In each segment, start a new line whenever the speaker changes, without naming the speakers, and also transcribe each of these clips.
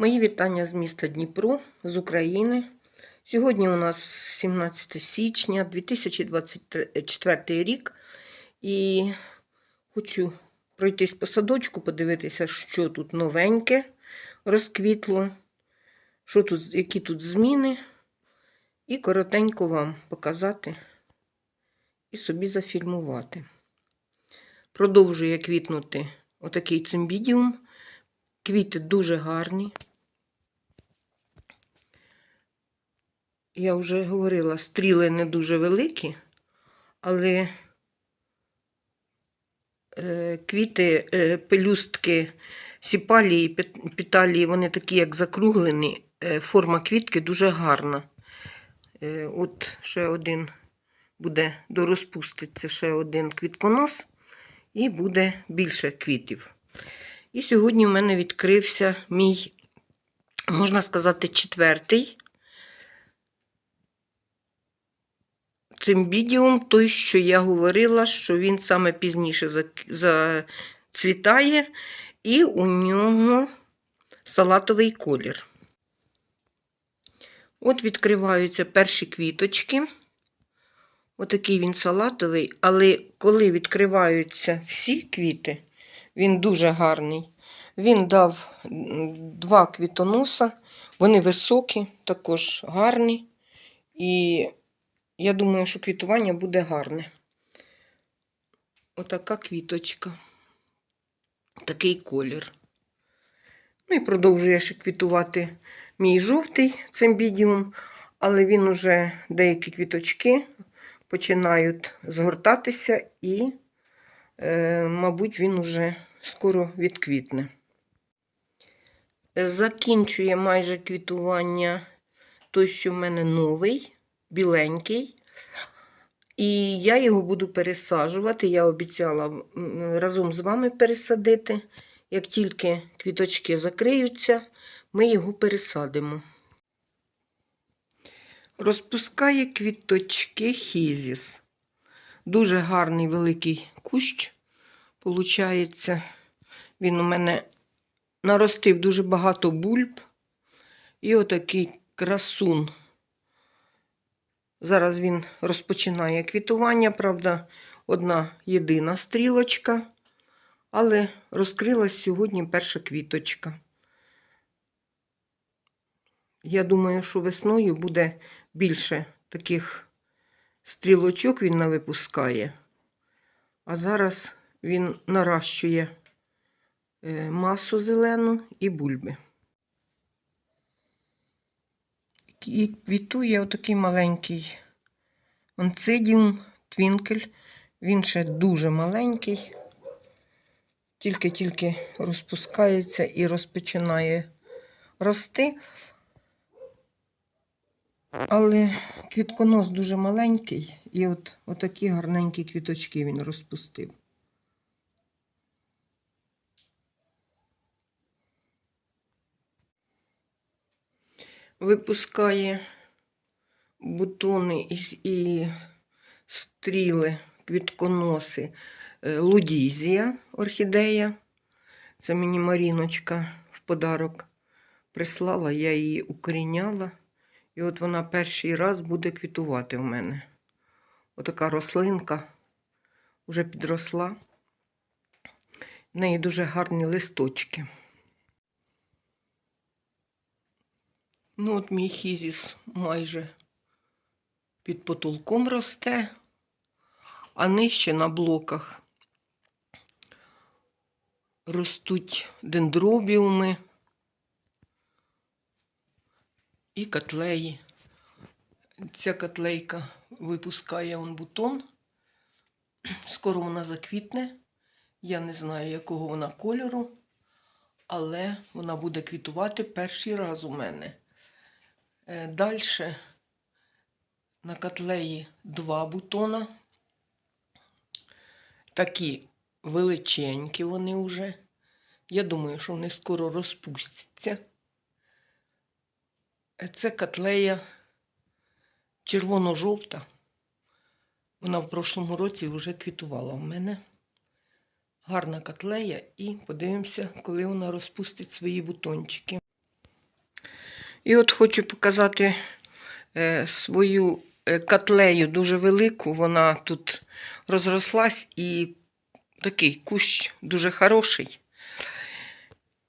Мої вітання з міста Дніпро, з України. Сьогодні у нас 17 січня 2024 рік. І хочу пройтись по садочку, подивитися, що тут новеньке розквітло, що тут, які тут зміни. І коротенько вам показати і собі зафільмувати. Продовжує квітнути отакий цимбідіум. Квіти дуже гарні. Я вже говорила, стріли не дуже великі, але е, квіти, е, пелюстки сіпалії, піталії, вони такі, як закруглені. Е, форма квітки дуже гарна. От ще один буде дорозпуститься ще один квітконос, і буде більше квітів. І сьогодні в мене відкрився мій, можна сказати, четвертий цимбідіум, той, що я говорила, що він саме пізніше зацвітає, і у нього салатовий колір. От відкриваються перші квіточки. Отакий він салатовий, але коли відкриваються всі квіти, він дуже гарний. Він дав два квітоноса, вони високі, також гарні. І я думаю, що квітування буде гарне. Отака квіточка. Такий колір. Ну і продовжує ще квітувати мій жовтий цимбідіум, але він уже деякі квіточки починають згортатися і, е, мабуть, він уже скоро відквітне. Закінчує майже квітування той, що в мене новий, біленький. І я його буду пересаджувати. Я обіцяла разом з вами пересадити. Як тільки квіточки закриються, ми його пересадимо. Розпускає квіточки хізіс. Дуже гарний великий кущ. Получається, він у мене наростив дуже багато бульб. І отакий красун. Зараз він розпочинає квітування, правда, одна єдина стрілочка, але розкрилась сьогодні перша квіточка. Я думаю, що весною буде більше таких стрілочок він навипускає. А зараз він наращує е, масу зелену і бульби. І квітує отакий маленький онцидіум, твінкель. Він ще дуже маленький, тільки-тільки розпускається і розпочинає рости. Але квітконос дуже маленький, і от отакі гарненькі квіточки він розпустив. Випускає бутони і, стріли, квітконоси е, лудізія орхідея. Це мені Маріночка в подарок прислала, я її укоріняла. І от вона перший раз буде квітувати у мене. Отака рослинка вже підросла. В неї дуже гарні листочки. Ну, от мій хізіс майже під потолком росте, а нижче на блоках ростуть дендробіуми і котлеї. Ця котлейка випускає он бутон. Скоро вона заквітне. Я не знаю, якого вона кольору, але вона буде квітувати перший раз у мене. Далі на котлеї два бутона. Такі величенькі вони вже. Я думаю, що вони скоро розпустяться. Це котлея червоно-жовта. Вона в прошлому році вже квітувала в мене. Гарна котлея, і подивимося, коли вона розпустить свої бутончики. І от хочу показати е, свою е, котлею дуже велику. Вона тут розрослась і такий кущ дуже хороший.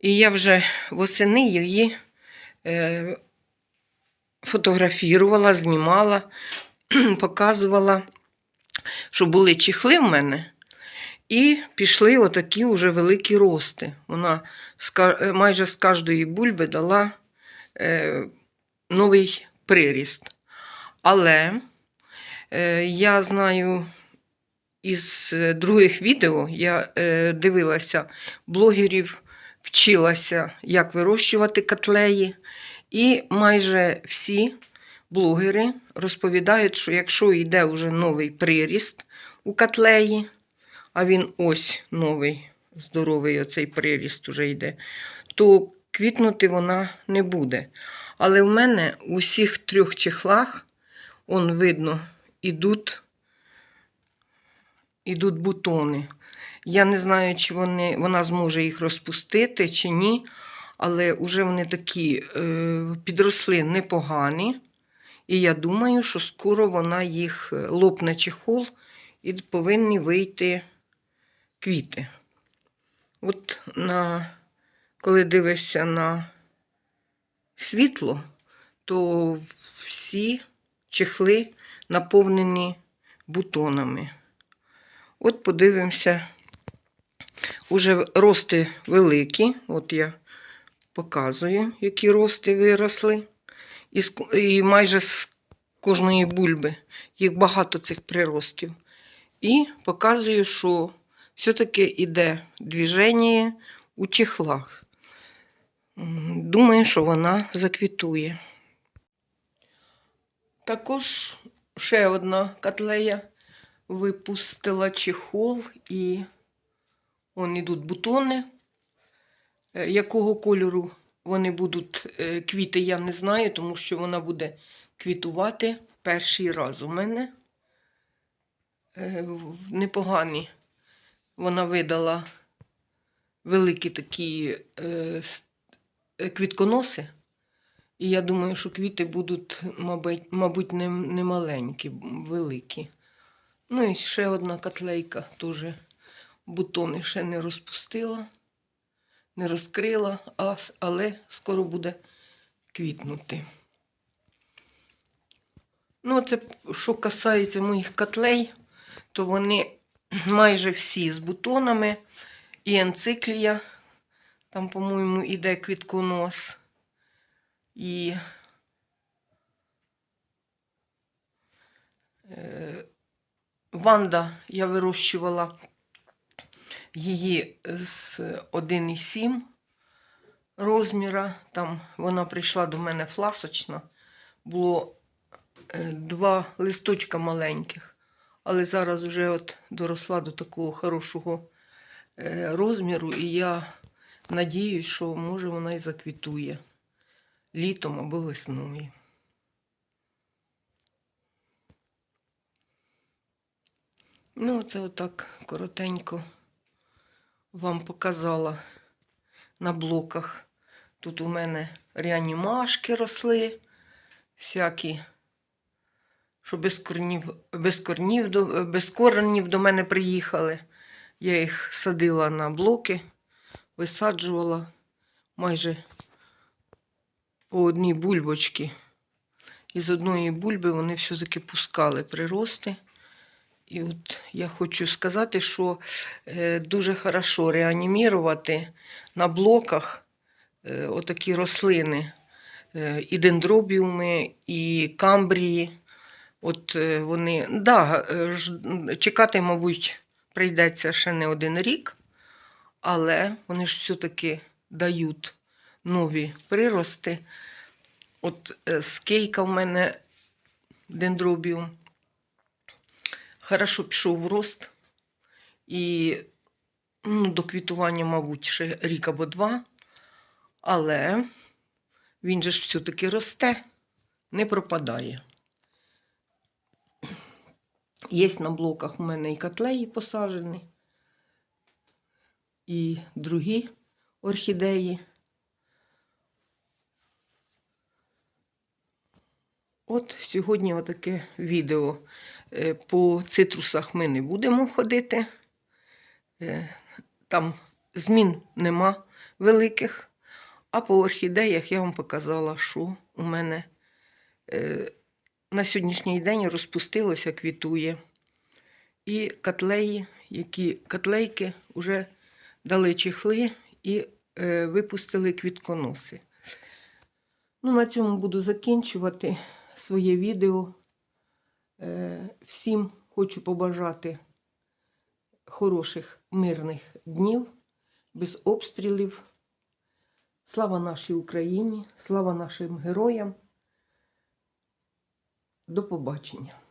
І я вже восени її е, фотографірувала, знімала, показувала, що були чехли в мене. І пішли отакі вже великі рости. Вона майже з кожної бульби дала е, новий приріст. Але е, я знаю із е, других відео, я е, дивилася блогерів, вчилася, як вирощувати котлеї. І майже всі блогери розповідають, що якщо йде вже новий приріст у котлеї, а він ось новий, здоровий оцей приріст уже йде, то квітнути вона не буде. Але в мене у всіх трьох чехлах, он видно, ідуть, ідуть бутони. Я не знаю, чи вони, вона зможе їх розпустити, чи ні. Але вже вони такі е, підросли непогані. І я думаю, що скоро вона їх е, лопне чехол і повинні вийти квіти. От на, коли дивишся на світло, то всі чехли наповнені бутонами. От подивимося, уже рости великі. От я показую, які рости виросли. І, майже з кожної бульби їх багато цих приростів. І показую, що все-таки йде движення у чехлах. Думаю, що вона заквітує. Також ще одна котлея випустила чехол, і он ідуть бутони. Е, Якого кольору вони будуть е, квіти, я не знаю, тому що вона буде квітувати перший раз у мене. Е, Непогані. Вона видала великі такі квітконоси. І я думаю, що квіти будуть, мабуть, не, маленькі, великі. Ну і ще одна котлейка теж бутони ще не розпустила не розкрила, але скоро буде квітнути. Ну, це що касається моїх котлей, то вони майже всі з бутонами. І енциклія, там, по-моєму, іде квітконос. І е, Ванда я вирощувала її з 1,7 розміра. Там вона прийшла до мене фласочна. Було е, два листочка маленьких, але зараз вже от доросла до такого хорошого е, розміру, і я надіюсь, що може вона і заквітує літом або весною. Ну, це отак коротенько вам показала на блоках. Тут у мене реанімашки росли, всякі, що без корнів, без корнів, без коренів до мене приїхали. Я їх садила на блоки, висаджувала майже по одній бульбочці. І з одної бульби вони все-таки пускали прирости. І от я хочу сказати, що е, дуже хорошо реанімірувати на блоках е, отакі рослини, е, і дендробіуми, і камбрії. От вони, да, чекати, мабуть, прийдеться ще не один рік, але вони ж все-таки дають нові прирости. От е, скейка в мене дендробіум хорошо пішов в рост. І ну, до квітування, мабуть, ще рік або два. Але він же ж все-таки росте, не пропадає. Є на блоках у мене і котлеї посаджені, і другі орхідеї. От сьогодні отаке відео. Е, По цитрусах ми не будемо ходити. Е, Там змін нема великих. А по орхідеях я вам показала, що у мене е, на сьогоднішній день розпустилося, квітує. І котлеї, які котлейки вже дали чехли і е, випустили квітконоси. Ну, на цьому буду закінчувати своє відео. Е, всім хочу побажати хороших мирних днів, без обстрілів. Слава нашій Україні, слава нашим героям. До побачення.